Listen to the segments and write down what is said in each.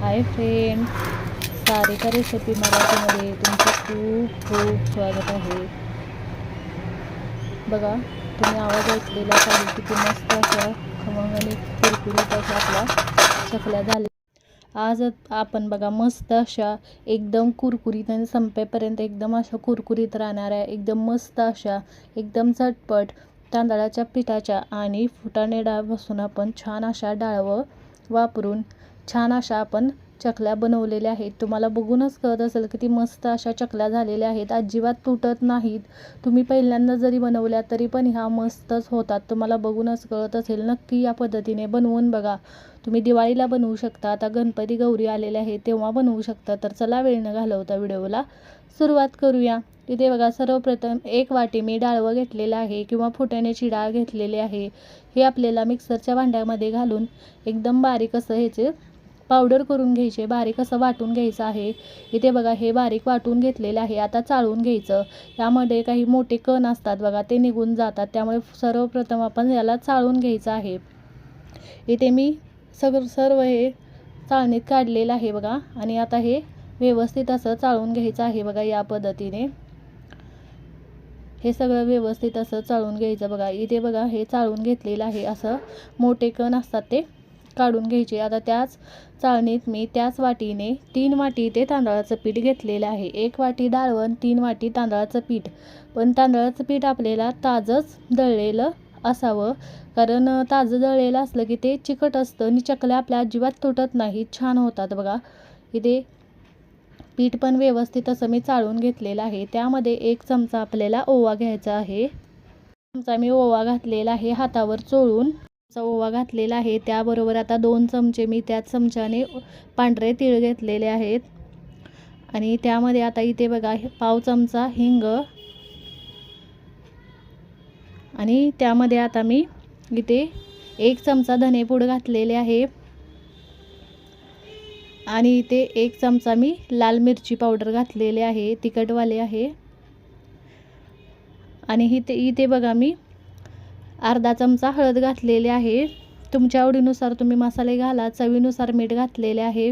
Hi friend Sarika recipe मराठीमध्ये तुमचं खूप खूप स्वागत आहे. बघा तुम्ही आवाज ऐकलेला पाहिजे किती मस्त अशा खमंग आणि कुरकुरीत असा आपल्या चकल्या झाल्या. आज आपण बघा मस्त अशा एकदम कुरकुरीत आणि संपेपर्यंत एकदम अशा कुरकुरीत राहणाऱ्या एकदम मस्त अशा एकदम चटपट तांदळाच्या पिठाच्या आणि फुटाणे डाळपासून आपण छान अशा डाळवं वापरून छान अशा आपण चकल्या बनवलेल्या आहेत. तुम्हाला बघूनच कळत असेल किती मस्त अशा चकल्या झालेल्या आहेत. अजिबात तुटत नाहीत. तुम्ही पहिल्यांदा जरी बनवल्या तरी पण ह्या मस्तच होतात. तुम्हाला बघूनच कळत असेल नक्की या पद्धतीने बनवून बघा. तुम्ही दिवाळीला बनवू शकता आता गणपती गौरी आलेले आहेत तेव्हा बनवू शकता. तर चला वेळ न घालवता व्हिडिओला सुरुवात करूया. इथे बघा सर्वप्रथम एक वाटी मी डाळवं घेतलेलं आहे किंवा फुटाण्याची डाळ घेतलेली आहे. हे आपल्याला मिक्सरच्या भांड्यामध्ये घालून एकदम बारीक असं ह्याचे पावडर करून घ्यायचे बारीक असं वाटून घ्यायचं आहे. इथे बघा हे बारीक वाटून घेतलेलं आहे. आता चाळून घ्यायचं. यामध्ये काही मोठे कण असतात बघा ते निघून जातात. त्यामुळे सर्वप्रथम आपण याला चाळून घ्यायचं आहे. इथे मी सग सर्व हे चाळणीत काढलेलं आहे बघा. आणि आता हे व्यवस्थित असं चाळून घ्यायचं आहे बघा या पद्धतीने. हे सगळं व्यवस्थित असं चाळून घ्यायचं बघा. इथे बघा हे चाळून घेतलेलं आहे. असं मोठे कण असतात ते. काढून घ्यायची. आता त्याच चाळणीत मी त्याच वाटीने तीन वाटी ते तांदळाचं पीठ घेतलेलं आहे. एक वाटी डाळवण तीन वाटी तांदळाचं पीठ. पण तांदळाचं पीठ आपल्याला ताजंच दळलेलं असावं. कारण ताजं दळलेलं असलं की ते चिकट असतं. आणि चकल्या आपल्या अजिबात तुटत नाही. छान होतात बघा. इथे पीठ पण व्यवस्थित असं मी चाळून घेतलेलं आहे. त्यामध्ये एक चमचा आपल्याला ओवा घ्यायचा आहे. चमचा मी ओवा घातलेला आहे हातावर चोळून. चा ओवा घातलेला आहे. त्याबरोबर आता दोन चमचे मी त्याच चमच्याने पांढरे तीळ घेतलेले आहेत. आणि त्यामध्ये आता इथे बघा पाव चमचा हिंग. आणि त्यामध्ये आता मी इथे एक चमचा धनेपूड घातलेले आहे. आणि इथे एक चमचा मी लाल मिरची पावडर घातलेले आहे तिखटवाले आहे. आणि इथे इथे बघा मी अर्धा चमचा हळद घातलेली आहे. तुमच्या आवडीनुसार तुम्ही मसाले घाला. चवीनुसार मीठ घातलेले आहे.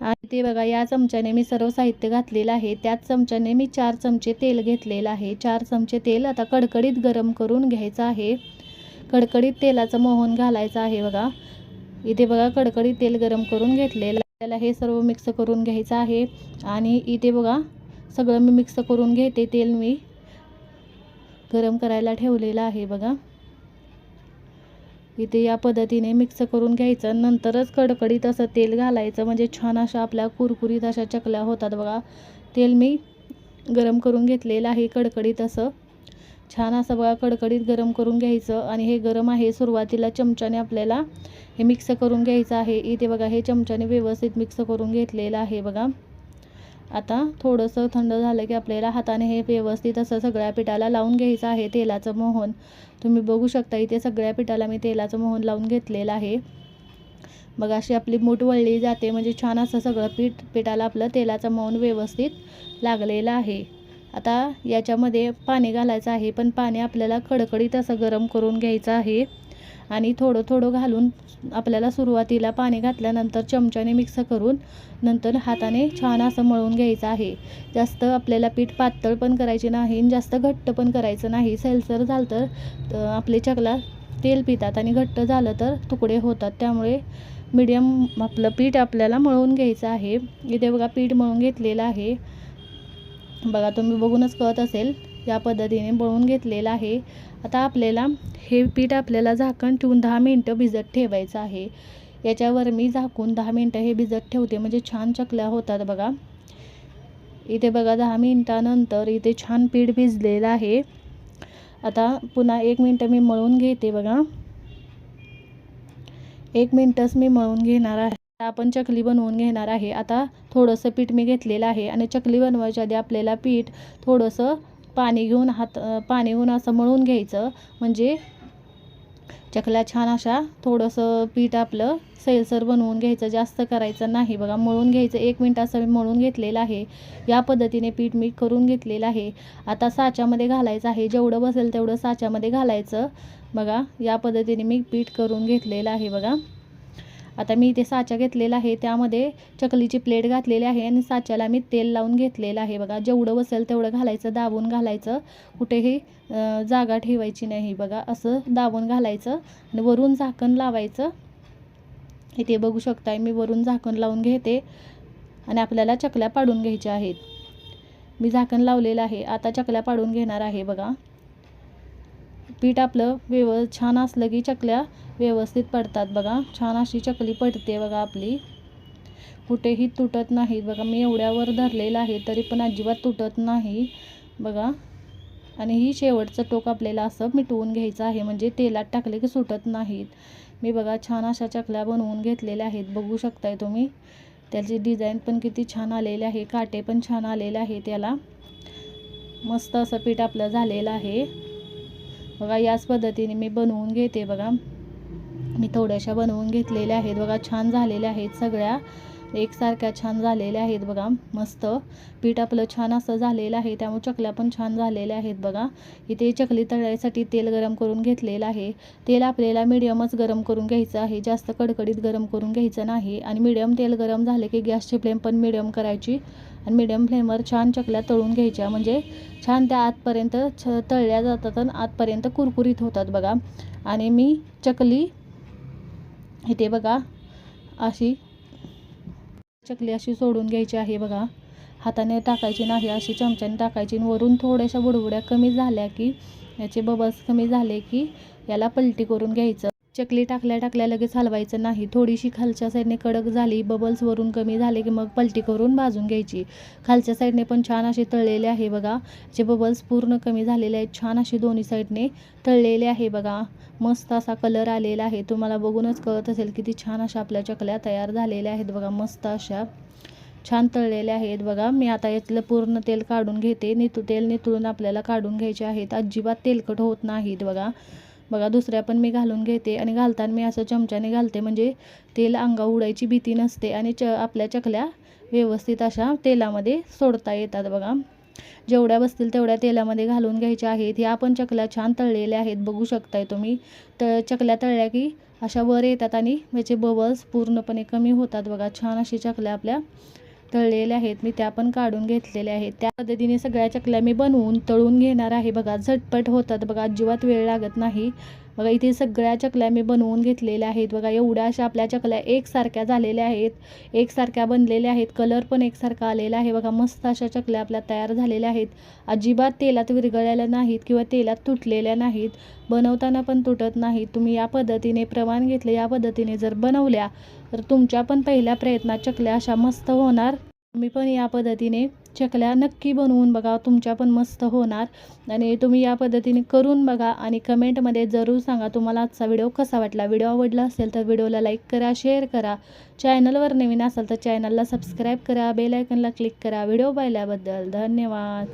आणि ते बघा या चमच्याने मी सर्व साहित्य घातलेलं आहे. त्याच चमच्याने मी चार चमचे तेल घेतलेलं आहे. चार चमचे तेल आता कडकडीत गरम करून घ्यायचं आहे. कडकडीत तेलाचं मोहन घालायचं आहे बघा. इथे बघा कडकडीत तेल गरम करून घेतलेलं आपल्याला हे सर्व मिक्स करून घ्यायचं आहे. आणि इथे बघा सगळं मी मिक्स करून घेते तेल मी. गरम करायला ठेवलेलं आहे बघा. इथे या पद्धतीने मिक्स करून घ्यायचं. नंतरच कडकडीत असं तेल घालायचं. म्हणजे छान अशा आपल्या कुरकुरीत अशा चकल्या होतात बघा. तेल मी गरम करून घेतलेलं आहे कडकडीत असं. छान असं बघा कडकडीत गरम करून घ्यायचं. आणि हे गरम आहे सुरुवातीला चमच्याने आपल्याला हे मिक्स करून घ्यायचं आहे. इथे बघा हे चमच्याने व्यवस्थित मिक्स करून घेतलेलं आहे बघा. आता थोडंसं थंड झालं की आपल्याला हाताने हे व्यवस्थित असं सगळ्या पिठाला लावून घ्यायचं आहे तेलाचं मोहन. तुम्ही बघू शकता इथे सगळ्या पिठाला मी तेलाचं मोहन लावून घेतलेलं आहे. मग अशी आपली मूठ वळली जाते म्हणजे छान असं सगळं पीठ पिठाला आपलं तेलाचं मोहन व्यवस्थित लागलेलं आहे. आता याच्यामध्ये पाणी घालायचं आहे पण पाणी आपल्याला खडखडीत असं गरम करून घ्यायचं आहे. आणि थोडं थोडं घालून आपल्याला सुरुवातीला पाणी घातल्यानंतर चमच्याने मिक्स करून नंतर हाताने छान असं मळून घ्यायचं आहे. जास्त आपल्याला पीठ पातळ पण करायचे नाही आणि जास्त घट्ट पण करायचं नाही. सैलसर झालं तर आपले चकला तेल पितात आणि घट्ट झालं तर तुकडे होतात. त्यामुळे मीडियम आपलं पीठ आपल्याला मळून घ्यायचं आहे. इथे बघा पीठ मळून घेतलेलं आहे. बघा तुम्ही बघूनच कळत असेल. या पद्धतीने मळून घेतलेलं आहे. आता आपल्याला हे पीठ आपल्याला झाकण ठेवून दहा मिनटं भिजत ठेवायचं आहे. याच्यावर मी झाकून दहा मिनटं हे भिजत ठेवते. म्हणजे छान चकल्या होतात बघा. इथे बघा दहा मिनटानंतर इथे छान पीठ भिजलेलं आहे. आता पुन्हा एक मिनटं मी मळून घेते बघा. एक मिनटंच मी मळून घेणार आहे. आपण चकली बनवून घेणार आहे. आता थोडंसं पीठ मी घेतलेलं आहे आणि चकली बनवायच्या आधी आपल्याला पीठ थोडंसं पाणी घेऊन हात पाणी घेऊन असं मळून घ्यायचं. म्हणजे चकल्या छान अशा थोडंसं पीठ आपलं सैलसर बनवून घ्यायचं. जास्त करायचं नाही बघा. मळून घ्यायचं. एक मिनट असं मी मळून घेतलेलं आहे. या पद्धतीने पीठ मी करून घेतलेलं आहे. आता साच्यामध्ये घालायचं आहे. जेवढं बसेल तेवढं साच्यामध्ये घालायचं. बघा या पद्धतीने मी पीठ करून घेतलेलं आहे बघा. आता मी इथे साचा घेतलेला आहे त्यामध्ये चकलीची प्लेट घातलेली आहे आणि साच्याला मी तेल लावून घेतलेलं आहे. बघा जेवढं बसेल तेवढं घालायचं दाबून घालायचं. कुठेही जागा ठेवायची नाही बघा असं दाबून घालायचं आणि वरून झाकण लावायचं. इथे बघू शकताय मी वरून झाकण लावून घेते आणि आपल्याला चकल्या पाडून घ्यायच्या आहेत. मी झाकण लावलेलं आहे आता चकल्या पाडून घेणार आहे बघा. पीठ आपलं व्यव छान असलं की चकल्या व्यवस्थित पडतात बघा. छान अशी चकली पडते बघा आपली. कुठेही तुटत नाहीत बघा. मी एवढ्यावर धरलेलं आहे तरी पण अजिबात तुटत नाही बघा. आणि ही शेवटचं टोक आपल्याला असं मिटवून घ्यायचं आहे. म्हणजे तेलात टाकले की सुटत नाहीत. मी बघा छान अशा चकल्या बनवून घेतलेल्या आहेत. बघू शकताय तुम्ही. त्याची डिझाईन पण किती छान आलेले आहे. काटे पण छान आलेले आहे त्याला मस्त असं पीठ आपलं झालेलं आहे. बघा याच पद्धतीने मी बनवून घेते बघा. मी थोड्याशा बनवून घेतलेल्या आहेत बघा छान झालेल्या आहेत सगळ्या. एकसारख्या छान झालेल्या आहेत बघा मस्त. पीठ आपलं छान असं झालेलं आहे त्यामुळे चकल्या पण छान झालेल्या आहेत बघा. इथे चकली तळ्यासाठी तेल गरम करून घेतलेलं आहे. तेल आपल्याला मिडियमच गरम करून घ्यायचं आहे जास्त कडकडीत गरम करून घ्यायचं नाही. आणि मिडियम तेल गरम झाले की गॅसची फ्लेम पण मिडियम करायची. आणि मिडियम फ्लेमवर छान चकल्या तळून घ्यायच्या. म्हणजे छान त्या आतपर्यंत छ तळल्या जातात आणि आतपर्यंत कुरकुरीत होतात बघा. आणि मी चकली इथे बघा अशी चकली अशी सोडून घ्यायची आहे बघा. हाताने टाकायची नाही अशी चमच्याने टाकायची. आणि वरून थोड्याशा बुडबुड्या कमी झाल्या की याचे बबल्स कमी झाले की याला पलटी करून घ्यायचं. चकली टाकल्या टाकल्या लगेच हलवायचं नाही. थोडीशी खालच्या साईडने कडक झाली बबल्स वरून कमी झाले की मग पलटी करून भाजून घ्यायची. खालच्या साईडने पण छान असे तळलेले आहे बघा. जे बबल्स पूर्ण कमी झालेले आहेत छान असे दोन्ही साईडने तळलेले आहे बघा. मस्त असा कलर आलेला आहे. तुम्हाला बघूनच कळत असेल किती छान अशा आपल्या चकल्या तयार झालेल्या आहेत बघा. मस्त अशा छान तळलेल्या आहेत बघा. मी आता यातलं पूर्ण तेल काढून घेते. नितू तेल नितळून आपल्याला काढून घ्यायचे आहेत. अजिबात तेलकट होत नाहीत बघा. बघा दुसऱ्या पण मी घालून घेते आणि घालताना मी असं चमच्याने घालते. म्हणजे तेल अंगा उडायची भीती नसते आणि च आपल्या चकल्या व्यवस्थित अशा तेलामध्ये सोडता येतात बघा. जेवढ्या बसतील तेवढ्या तेलामध्ये घालून घ्यायच्या आहेत. ह्या पण चकल्या छान तळलेल्या आहेत. बघू शकताय तुम्ही. तर चकल्या तळल्या की अशा वर येतात आणि याचे बबल्स पूर्णपणे कमी होतात बघा. छान अशी चकल्या आपल्या तळलेल्या आहेत. मी त्या पण काढून घेतलेल्या आहेत. त्या पद्धतीने सगळ्या चकल्या मी बनवून तळून घेणार आहे. बघा झटपट होतात. बघा अजिबात वेळ लागत नाही. बघा इथे सगळ्या चकल्या मी बनवून घेतलेल्या आहेत. बघा एवढ्या अशा आपल्या चकल्या एकसारख्या झालेल्या आहेत. एकसारख्या बनलेल्या आहेत. कलर पण एकसारखा आलेला आहे. बघा मस्त अशा चकल्या आपल्या तयार झालेल्या आहेत. अजिबात तेलात विरघळलेल्या नाहीत किंवा तेलात तुटलेल्या नाहीत. बनवताना पण तुटत नाहीत. तुम्ही या पद्धतीने प्रमाण घेतले या पद्धतीने जर बनवल्या तर तुमच्या पण पहिल्या प्रयत्नात चकल्या अशा मस्त होणार. तुम्ही पण या पद्धतीने चकल्या नक्की बनवून बघा. तुमच्या पण मस्त होणार. आणि तुम्ही या पद्धतीने करून बघा आणि कमेंटमध्ये जरूर सांगा तुम्हाला आजचा व्हिडिओ कसा वाटला. व्हिडिओ आवडला असेल तर व्हिडिओला लाईक करा शेअर करा. चॅनलवर नवीन असाल तर चॅनलला सबस्क्राईब करा बेलायकनला क्लिक करा. व्हिडिओ पाहिल्याबद्दल धन्यवाद.